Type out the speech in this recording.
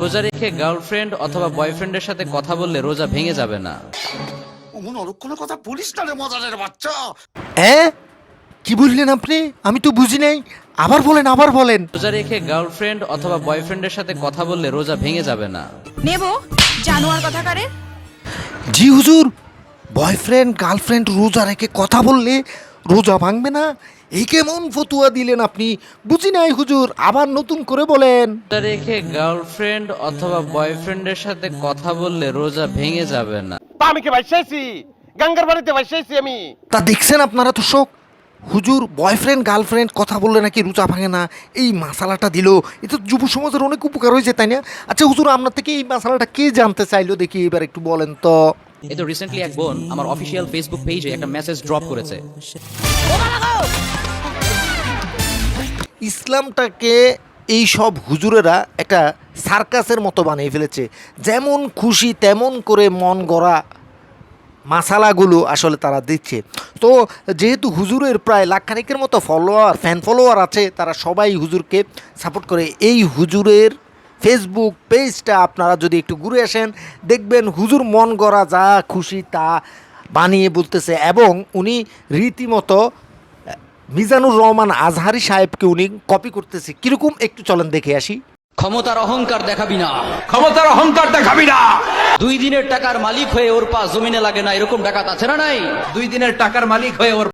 রোজা রেখে গার্লফ্রেন্ড অথবা বয়ফ্রেন্ডের সাথে কথা বললে রোজা ভেঙে যাবে না। অমন অলক্ষণের কথা বলিস না রে মজারের বাচ্চা। হ্যাঁ? কি বললেন আপনি? আমি তো বুঝি নাই। আবার বলেন আবার বলেন। রোজা রেখে গার্লফ্রেন্ড অথবা বয়ফ্রেন্ডের সাথে কথা বললে রোজা ভেঙে যাবে না। নেব। জানোয়ার কথাকারে জি হুজুর। বয়ফ্রেন্ড গার্লফ্রেন্ড রোজা রেখে কথা বললে রোজা ভাঙবে না? এই কেমন ফতুয়া দিলেন আপনি? বুঝি নাই হুজুর আবার নতুন করে বলেন। রেখে গার্লফ্রেন্ড অথবা বয়ফ্রেন্ডের সাথে কথা বললে রোজা ভেঙে যাবে না। আমি কি ভাইসাইছি গঙ্গার বাড়িতে ভাইসাইছি আমি। তা দেখছেন আপনারা তো শোক? হুজুর বয়ফ্রেন্ড গার্লফ্রেন্ড কথা বললে নাকি রোজা ভাঙে না? এই মশালাটা দিল। এ তো যুব সমাজের অনেক উপকার হয়েছে তাই না? আচ্ছা হুজুর আপনার থেকে এই মশালাটা কে জানতে চাইলো? দেখি এবার একটু বলেন তো। এই তো রিসেন্টলি এক বোন আমার অফিসিয়াল ফেসবুক পেজে একটা মেসেজ ড্রপ করেছে। ইসলামটাকে এই সব হুজুরেরা একটা সার্কাসের মতো বানিয়ে ফেলেছে। যেমন খুশি তেমন করে মন গড়া মাসালাগুলো আসলে তারা দিচ্ছে। তো যেহেতু হুজুরের প্রায় লাখখানিকের মতো ফলোয়ার ফ্যান ফলোয়ার আছে, তারা সবাই হুজুরকে সাপোর্ট করে। এই হুজুরের ফেসবুক পেজটা আপনারা যদি একটু ঘুরে আসেন দেখবেন হুজুর মন গড়া যা খুশি তা বানিয়ে বলতেছে এবং উনি রীতিমতো মিজানুর রহমান আজহারি সাহেবকে উনি কপি করতেছে। কীরকম? একটু চলেন দেখে আসি। ক্ষমতার অহংকার দেখাবি না। ক্ষমতার অহংকার দেখাবি না। দুই দিনের টাকার মালিক হয়ে ওর পা জমিনে লাগে না এরকম ডাকাত আছে না নাই? দুই দিনের টাকার মালিক হয়ে ওর